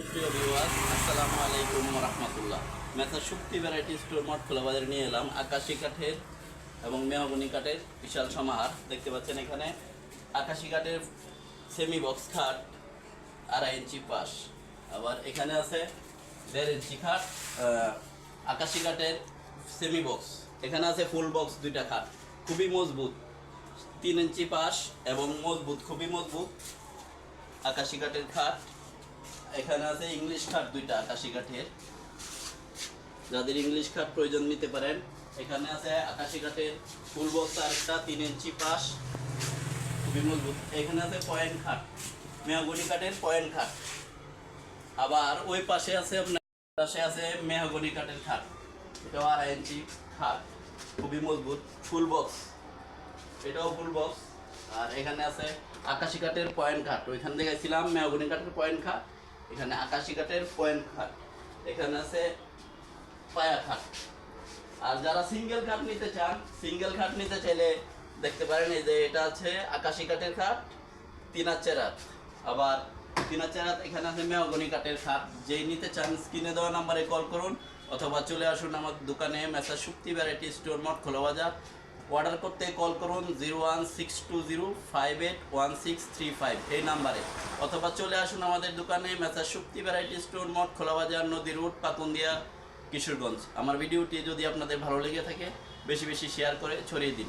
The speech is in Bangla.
সুপ্রিয় ভিউয়ার্স আসসালামু আলাইকুম রহমতুল্লাহ messrs Shakti variety store mart খোলা বাজারে নিয়ে এলাম আকাশি কাঠের এবং মেহগনি কাঠের বিশাল সমাহার। দেখতে পাচ্ছেন এখানে আকাশি কাঠের সেমি বক্স খাট, আড়াই ইঞ্চি পাশ। আবার এখানে আছে দেড় ইঞ্চি খাট আকাশি কাঠের সেমি বক্স এখানে আছে ফুল বক্স দুইটা খাট, খুবই মজবুত। তিন ইঞ্চি পাশ এবং মজবুত, খুবই মজবুত আকাশি কাঠের খাট। এখানে আছে ইংলিশ খাট দুইটা, আকাশি কাঠের। যাদের ইংলিশ খাট প্রয়োজন নিতে পারেন, এখানে আছে আকাশি কাঠের ফুল বক্স আরেকটা তিন ইঞ্চি পাশ। খুবই মজবুত। এখানে আছে পয়েন্ট খাট, মেহগনি কাঠের পয়েন্ট খাট। আবার ওই পাশে আছে আপনার, পাশে আছে মেহগনি কাঠের খাট। এটাও আড়াই ইঞ্চি খাট, খুবই মজবুত। ফুল বক্স, এটাও ফুল বক্স। আর এখানে আছে আকাশি কাঠের পয়েন্ট খাট। ওইখান থেকে ছিলাম মেহগনি কাঠের পয়েন্ট খাট। এখানে আকাশি কাঠের পয়েন্ট খাট, এখানে আছে পায়া খাট। আর যারা সিঙ্গেল খাট নিতে চান সিঙ্গেল খাট নিতে চাইলে দেখতে পারেন এই যে এটা আছে আকাশি কাঠের খাট তিনার চেরাত আবার তিনার চেরাত এখানে আছে মেহগনি কাঠের খাট। যেই নিতে চান, স্ক্রিনে দেওয়া নাম্বারে কল করুন, অথবা চলে আসুন আমার দোকানে মেসা শক্তি ভ্যারাইটি স্টোর মঠ খোলা বাজার। অর্ডার করতে কল করুন zero one six two zero five eight one six three five এই নাম্বারে। অথবা চলে আসুন আমাদের দোকানে মেসার শক্তি ভ্যারাইটি স্টোর মঠ, খোলাবাজার, নদী রোড, পাকুন্দিয়া, কিশোরগঞ্জ। আমার ভিডিওটি যদি আপনাদের ভালো লেগে থাকে, বেশি বেশি শেয়ার করে ছড়িয়ে দিন।